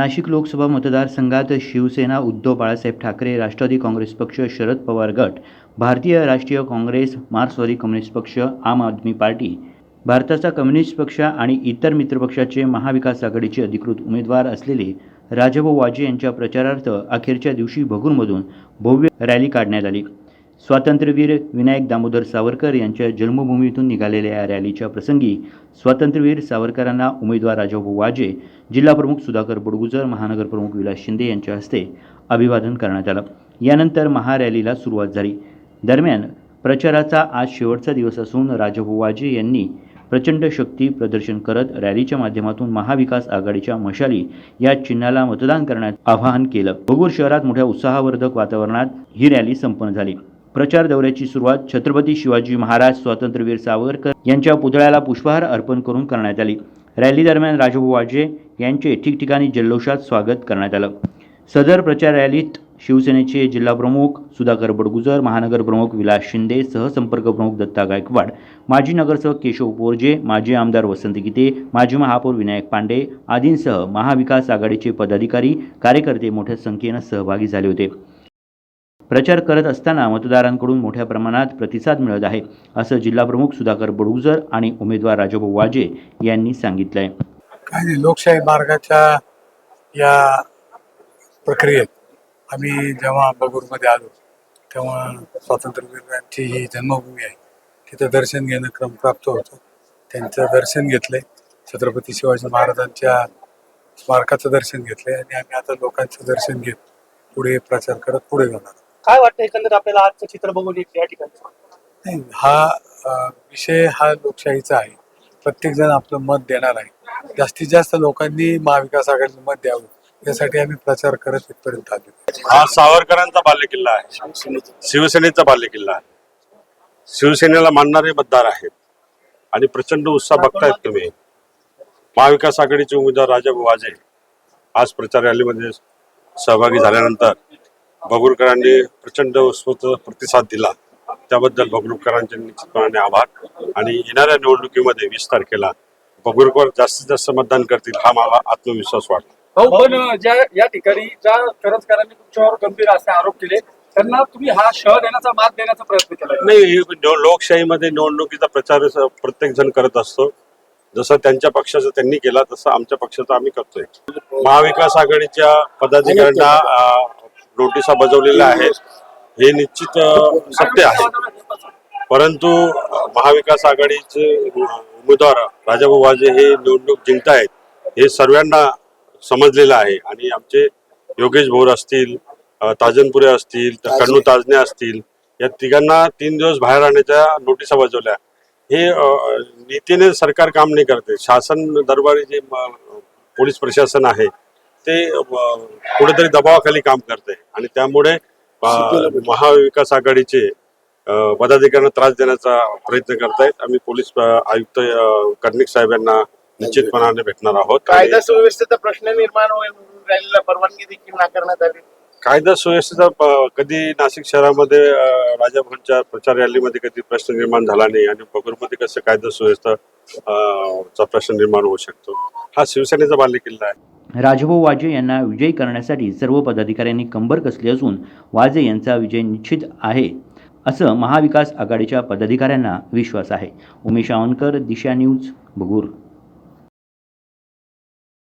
नाशिक लोकसभा मतदारसंघात शिवसेना उद्धव बाळासाहेब ठाकरे राष्ट्रवादी काँग्रेस पक्ष शरद पवार गट भारतीय राष्ट्रीय काँग्रेस मार्क्सवादी कम्युनिस्ट पक्ष आम आदमी पार्टी भारताचा कम्युनिस्ट पक्ष आणि इतर मित्रपक्षाचे महाविकास आघाडीचे अधिकृत उमेदवार असलेले राजभाऊ वाजे यांच्या प्रचारार्थ अखेरच्या दिवशी भगूरमधून भव्य रॅली काढण्यात आली. स्वातंत्र्यवीर विनायक दामोदर सावरकर यांच्या जन्मभूमीतून निघालेल्या या रॅलीच्या प्रसंगी स्वातंत्र्यवीर सावरकरांना उमेदवार राजाभाऊ वाजे जिल्हाप्रमुख सुधाकर बडगुजर महानगरप्रमुख विलास शिंदे यांच्या हस्ते अभिवादन करण्यात आलं. यानंतर महारॅलीला सुरुवात झाली. दरम्यान प्रचाराचा आज शेवटचा दिवस असून राजाभाऊ वाजे यांनी प्रचंड शक्ती प्रदर्शन करत रॅलीच्या माध्यमातून महाविकास आघाडीच्या मशाली या चिन्हाला मतदान करण्यात आवाहन केलं. भगूर शहरात मोठ्या उत्साहवर्धक वातावरणात ही रॅली संपन्न झाली. प्रचार दौऱ्याची सुरुवात छत्रपती शिवाजी महाराज स्वातंत्र्यवीर सावरकर यांच्या पुतळ्याला पुष्पहार अर्पण करून करण्यात आली. रॅली दरम्यान राजभाऊ वाजे यांचे ठिकठिकाणी जल्लोषात स्वागत करण्यात आलं. सदर प्रचार रॅलीत शिवसेनेचे जिल्हाप्रमुख सुधाकर बडगुजर महानगर प्रमुख विलास शिंदे सहसंपर्क प्रमुख दत्ता गायकवाड माजी नगरसेवक केशव पोरजे माजी आमदार वसंत गीते माजी महापौर विनायक पांडे आदींसह महाविकास आघाडीचे पदाधिकारी कार्यकर्ते मोठ्या संख्येनं सहभागी झाले होते. प्रचार करत असताना मतदारांकडून मोठ्या प्रमाणात प्रतिसाद मिळत आहे असं जिल्हाप्रमुख सुधाकर बडगुजर आणि उमेदवार राजभाऊ वाजे यांनी सांगितलंय. काय नाही लोकशाही मार्गाच्या या प्रक्रियेत आम्ही जेव्हा बगूरमध्ये आलो तेव्हा स्वातंत्र्यवीरांची ही जन्मभूमी आहे. तिथं दर्शन घेणं क्रम प्राप्त होतं. त्यांचं दर्शन घेतलंय. छत्रपती शिवाजी महाराजांच्या स्मारकाचं दर्शन घेतलंय आणि आम्ही आता लोकांचं दर्शन घेत पुढे प्रचार करत पुढे जाणार काय वाटतं एकंदर आपल्याला आजचं चित्र बघून एक या ठिकाणी? हा विषय हा लोकशाहीचा आहे. प्रत्येक जण आपलं मत देणार आहे. जास्तीत जास्त लोकांनी महाविकास आघाडीला मत द्यावं यासाठी आम्ही प्रचार करत इथपर्यंत आलो हा सावरकरांचा बालेकिल्ला आहे. शिवसेनेचा बालेकिल्ला आहे. शिवसेनेला मानणारे मतदार आहेत. आणि प्रचंड उत्साह बघतायत तुम्ही. महाविकास आघाडीचे उमेदवार राजा वाजे आज प्रचार रॅलीमध्ये सहभागी झाल्यानंतर बगुरकरांनी प्रचंड उत्स्फूर्त प्रतिसाद दिला. त्याबद्दल बगुरकरांचे निश्चितपणाने आभार. आणि येणाऱ्या निवडणुकीमध्ये वीस तारखेला बगुरकर जास्तीत जास्त मतदान करतील हा मला आत्मविश्वास वाटतो. भाऊ पण ज्या या ठिकाणी ज्या करंजकरांनी तुमच्यावर गंभीर असे आरोप केले त्यांना तुम्ही हा शह देण्याचा मात देण्याचा प्रयत्न केला. नाही लोकशाहीमध्ये निवडणुकीचा प्रचार प्रत्येक जण करत असतो. जसं त्यांच्या पक्षाचं त्यांनी केला तसं आमच्या पक्षाचा आम्ही करतोय. महाविकास आघाडीच्या पदाधिकाऱ्यांना नोटिसा बजावलेल्या आहेत. हे निश्चित सत्य आहे. परंतु महाविकास आघाडीचे उमेदवार राजाभाऊ वाजे हे निवडणूक जिंकतायत हे सर्वांना समजलेलं आहे. आणि आमचे योगेश भोर असतील ताजनपुरे असतील कन्नू ताजने असतील या तिघांना तीन दिवस बाहेर आणण्याच्या नोटिसा बजावल्या. हे नीतीने सरकार काम नाही करते शासन दरबारी जे पोलीस प्रशासन आहे ते कुठेतरी दबावाखाली काम करते. आणि त्यामुळे महाविकास आघाडीचे पदाधिकाऱ्यांना त्रास देण्याचा प्रयत्न करतायत. आम्ही पोलीस आयुक्त कर्णिक साहेब यांना निश्चितपणाने भेटणार आहोत. कायदा सुव्यवस्थेचा प्रश्न निर्माण होईल परवानगी देखील नाकारण्यात आली. कायदा सुव्यवस्थेचा कधी नाशिक शहरामध्ये अं, राजाभाऊंच्या प्रचार रॅलीमध्ये कधी प्रश्न निर्माण झाला नाही आणि बगूरमध्ये कसं कायदा सुव्यवस्था चा प्रश्न निर्माण होऊ शकतो? हा शिवसेनेचा बालेकिल्ला आहे. राजभाऊ वाजे यांना विजयी करण्यासाठी सर्व पदाधिकाऱ्यांनी कंबर कसली असून वाजे यांचा विजय निश्चित आहे असं महाविकास आघाडीच्या पदाधिकाऱ्यांना विश्वास आहे. उमेश आवनकर दिशा न्यूज बगूर